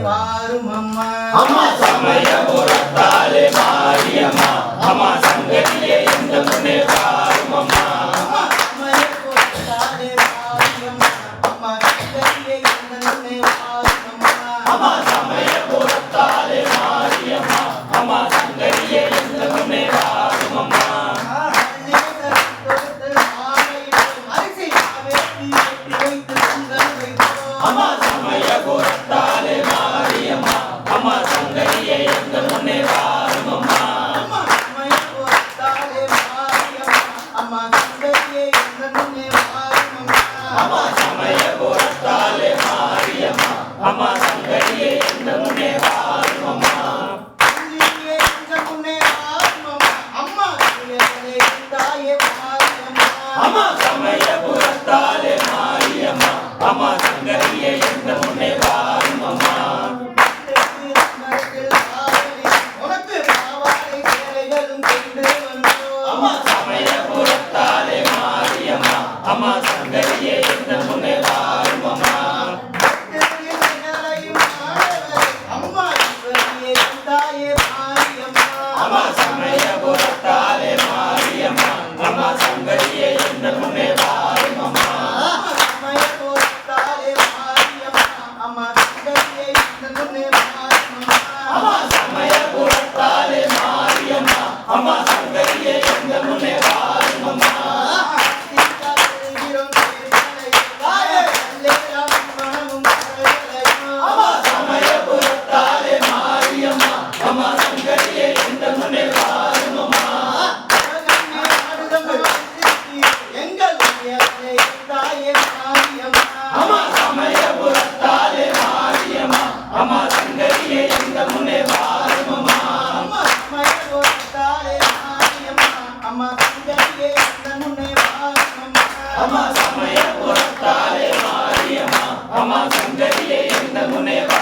வாரும் அம்மா. அம்மா சமய புறத்தாலே மாரியம்மா. அம்மா சங்கதியே எந்த முன்னே வாரும் அம்மா. அம்மா சமய புறத்தாலே மாரியம்மா. அம்மா புறத்தாலே மாரியம்மா அம்மா சங்கரியை எங்கள் முன்னே வாருமம்மா அம்மா சமய புறத்தாலே மாரியம்மா அம்மா சங்கரியை எங்கள் முன்னே வாருமம்மா அம்மா சமய புறத்தாலே மாரியம்மா அம்மா சங்கரியே இந்த அம்மா சமயபுரத்தாலே மாரியம்மா. அம்மா சங்கரியே எந்த முனைவா